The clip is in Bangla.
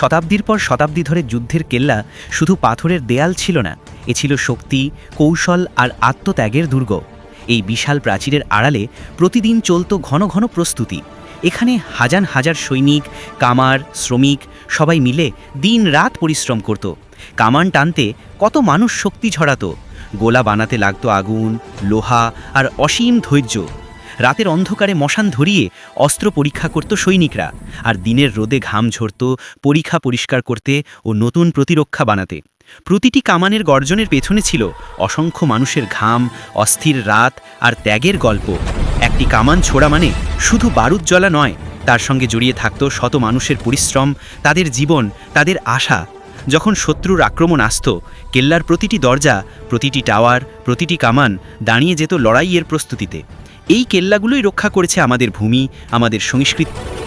শতাব্দীর পর শতাব্দী ধরে যুদ্ধের কেল্লা শুধু পাথরের দেয়াল ছিল না, এ ছিল শক্তি, কৌশল আর আত্মত্যাগের দুর্গ। এই বিশাল প্রাচীরের আড়ালে প্রতিদিন চলত ঘন ঘন প্রস্তুতি। এখানে হাজার হাজার সৈনিক, কামার, শ্রমিক সবাই মিলে দিন রাত পরিশ্রম করত। কামান টানতে কত মানুষ শক্তি ঝরাতো। গোলা বানাতে লাগতো আগুন, লোহা আর অসীম ধৈর্য। রাতের অন্ধকারে মশান ধরিয়ে অস্ত্র পরীক্ষা করত সৈনিকরা আর দিনের রোদে ঘাম ঝরত, পরীক্ষা পরিষ্কার করতে ও নতুন প্রতিরক্ষা বানাতে। প্রতিটি কামানের গর্জনের পেছনে ছিল অসংখ্য মানুষের ঘাম, অস্থির রাত আর ত্যাগের গল্প। একটি কামান ছোড়া মানে শুধু বারুদ জ্বলা নয়, তার সঙ্গে জড়িয়ে থাকত শত মানুষের পরিশ্রম, তাদের জীবন, তাদের আশা। যখন শত্রুর আক্রমণ আসত, কেল্লার প্রতিটি দরজা, প্রতিটি টাওয়ার, প্রতিটি কামান দাঁড়িয়ে যেত লড়াইয়ের প্রস্তুতিতে। এই কেল্লাগুলোই রক্ষা করেছে আমাদের ভূমি আমাদের সংস্কৃতি।